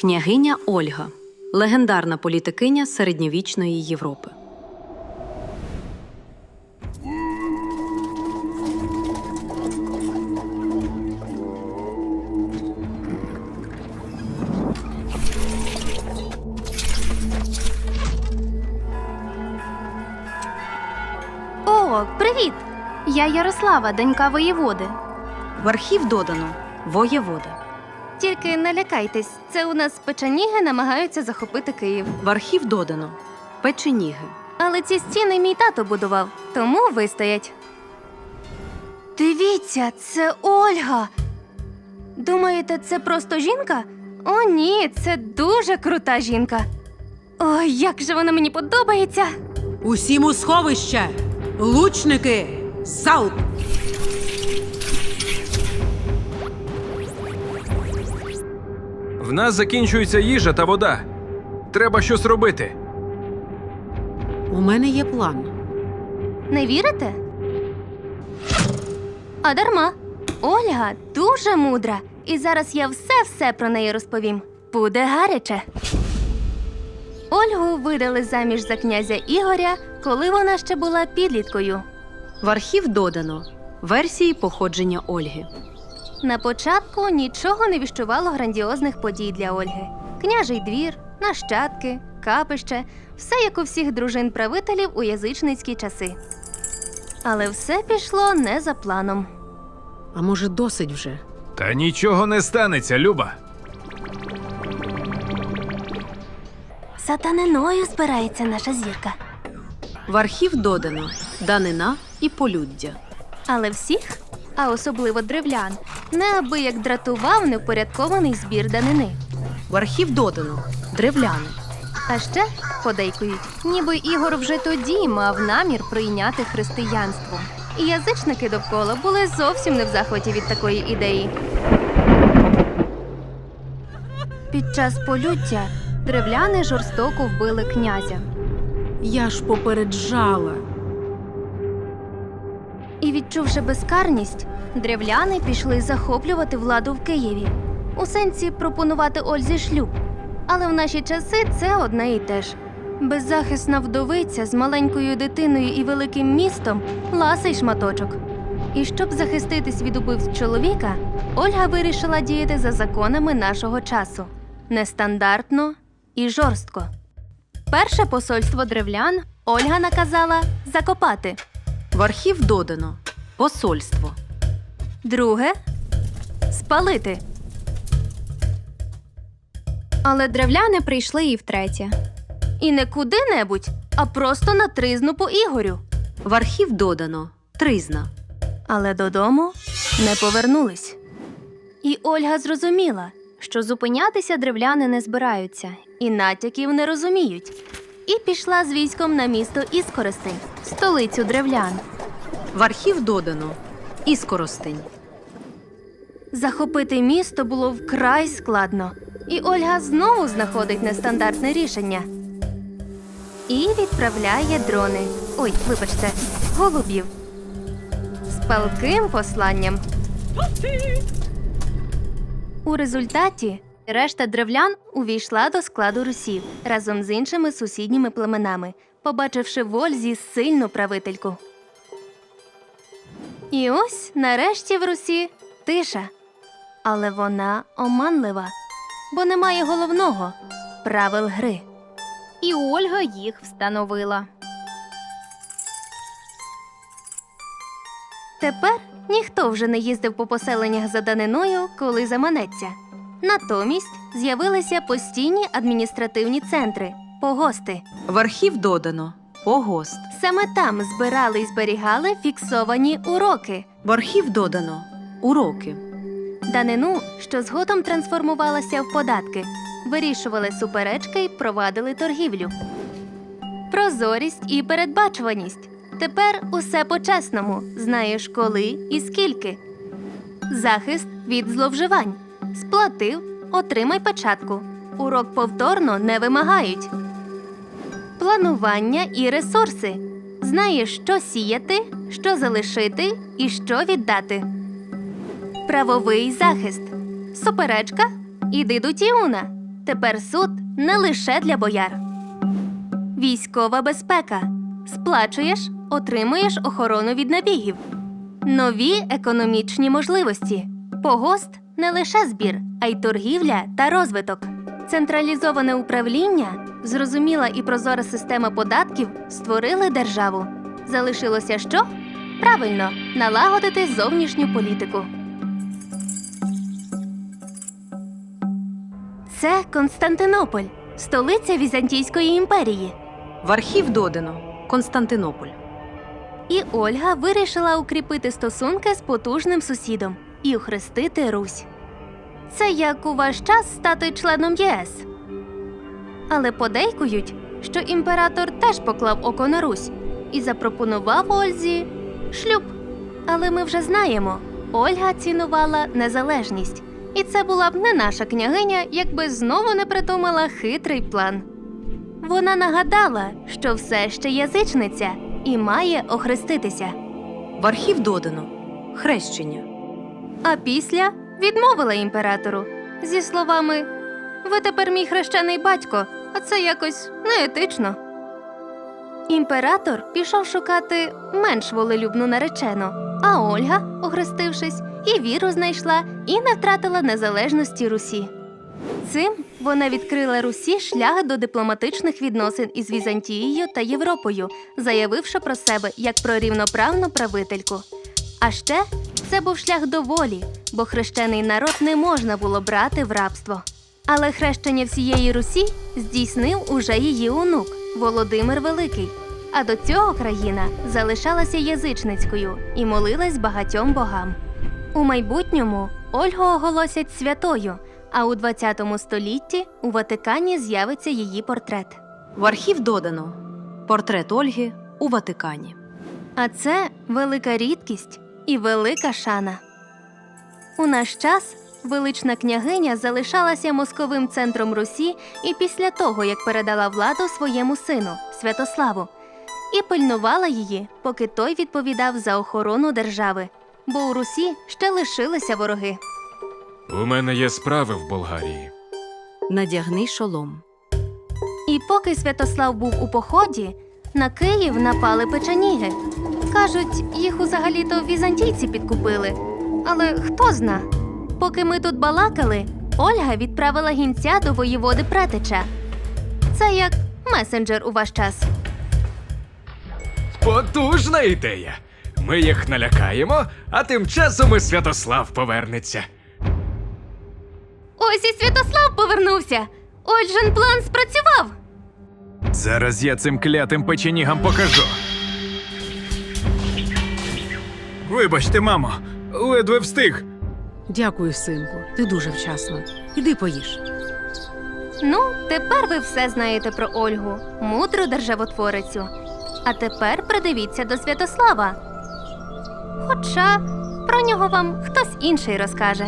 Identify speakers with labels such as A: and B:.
A: Княгиня Ольга легендарна політикиня середньовічної Європи.
B: О, привіт! Я Ярослава, донька воєводи.
A: В архів додано воєвода.
B: Тільки не лякайтесь, це у нас печеніги намагаються захопити Київ.
A: В архів додано печеніги.
B: Але ці стіни мій тато будував, тому вистоять. Дивіться, це Ольга. Думаєте, це просто жінка? О, ні, це дуже крута жінка. Ой, як же вона мені подобається!
C: Усім у сховище! Лучники! Залп!
D: В нас закінчується їжа та вода. Треба щось робити.
C: У мене є план.
B: Не вірите? А дарма. Ольга дуже мудра, і зараз я все-все про неї розповім. Буде гаряче. Ольгу видали заміж за князя Ігоря, коли вона ще була підліткою.
A: В архів додано версії походження Ольги.
B: На початку нічого не віщувало грандіозних подій для Ольги: княжий двір, нащадки, капище все як у всіх дружин правителів у язичницькі часи. Але все пішло не за планом.
C: А може, досить вже?
D: Та нічого не станеться, Люба.
B: Сатаниною збирається наша зірка.
A: В архів додано данина і полюддя.
B: Але всіх, а особливо древлян, неабияк дратував невпорядкований збір данини.
A: В архів додано древляни.
B: А ще подейкують, ніби Ігор вже тоді мав намір прийняти християнство. І язичники довкола були зовсім не в захваті від такої ідеї. Під час полюття древляни жорстоко вбили князя.
C: Я ж попереджала.
B: І відчувши безкарність, древляни пішли захоплювати владу в Києві. У сенсі пропонувати Ользі шлюб. Але в наші часи це одне і те ж. Беззахисна вдовиця з маленькою дитиною і великим містом ласий шматочок. І щоб захиститись від убивств чоловіка, Ольга вирішила діяти за законами нашого часу нестандартно і жорстко. Перше посольство древлян Ольга наказала закопати.
A: В архів додано посольство.
B: Друге спалити. Але древляни прийшли і втретє. І не куди-небудь, а просто на тризну по Ігорю.
A: В архів додано тризна.
B: Але додому не повернулись. І Ольга зрозуміла, що зупинятися древляни не збираються, і натяків не розуміють. І пішла з військом на місто Іскоростень, столицю древлян.
A: В архів додано іскоростень.
B: Захопити місто було вкрай складно, і Ольга знову знаходить нестандартне рішення. І відправляє дрони. Ой, вибачте, голубів. З палким посланням. У результаті решта древлян увійшла до складу русів разом з іншими сусідніми племенами, побачивши в Ользі сильну правительку. І ось нарешті в Русі тиша. Але вона оманлива, бо немає головного правил гри. І Ольга їх встановила. Тепер ніхто вже не їздив по поселеннях за даниною, коли заманеться. Натомість з'явилися постійні адміністративні центри погости.
A: В архів додано погост.
B: Саме там збирали і зберігали фіксовані уроки.
A: В архів додано уроки.
B: Данину, що згодом трансформувалася в податки, вирішували суперечки і провадили торгівлю. Прозорість і передбачуваність. Тепер усе по-чесному. Знаєш коли і скільки. Захист від зловживань. Сплатив, отримай печатку. Урок повторно не вимагають. Планування і ресурси. Знаєш, що сіяти, що залишити і що віддати. Правовий захист. Суперечка. Іди до Тіуна. Тепер суд не лише для бояр. Військова безпека. Сплачуєш, отримуєш охорону від набігів. Нові економічні можливості. Погост не лише збір, а й торгівля та розвиток. Централізоване управління, зрозуміла і прозора система податків створили державу. Залишилося що? Правильно, налагодити зовнішню політику. Це Константинополь, столиця Візантійської імперії.
A: В архів додано Константинополь.
B: І Ольга вирішила укріпити стосунки з потужним сусідом і охрестити Русь. Це як у ваш час стати членом ЄС. Але подейкують, що імператор теж поклав око на Русь і запропонував Ользі шлюб. Але ми вже знаємо, Ольга цінувала незалежність, і це була б не наша княгиня, якби знову не придумала хитрий план. Вона нагадала, що все ще язичниця і має охреститися.
A: В архів додано Хрещення.
B: А після відмовила імператору зі словами: Ви тепер мій хрещений батько, а це якось неетично. Імператор пішов шукати менш волелюбну наречену, а Ольга, охрестившись, і віру знайшла і не втратила незалежності Русі. Цим вона відкрила Русі шлях до дипломатичних відносин із Візантією та Європою, заявивши про себе як про рівноправну правительку. А ще це був шлях до волі, бо хрещений народ не можна було брати в рабство. Але хрещення всієї Русі здійснив уже її онук Володимир Великий. А до цього країна залишалася язичницькою і молилась багатьом богам. У майбутньому Ольгу оголосять святою, а у 20 столітті у Ватикані з'явиться її портрет.
A: В архів додано Портрет Ольги у Ватикані.
B: А це велика рідкість і велика шана. У наш час велична княгиня залишалася московим центром Русі і після того, як передала владу своєму сину Святославу, і пильнувала її, поки той відповідав за охорону держави, бо у Русі ще лишилися вороги.
D: У мене є справи в Болгарії.
A: Надягни шолом.
B: І поки Святослав був у поході, на Київ напали печеніги. Кажуть, їх взагалі-то візантійці підкупили. Але хто зна? Поки ми тут балакали, Ольга відправила гінця до воєводи Претича. Це як месенджер у ваш час.
D: Потужна ідея. Ми їх налякаємо, а тим часом і Святослав повернеться.
B: Ось і Святослав повернувся. Отже, план спрацював.
D: Зараз я цим клятим печенігам покажу. Вибачте, мамо, ледве встиг.
C: Дякую, синку. Ти дуже вчасно. Іди поїж.
B: Ну, тепер ви все знаєте про Ольгу, мудру державотворицю. А тепер придивіться до Святослава. Хоча про нього вам хтось інший розкаже.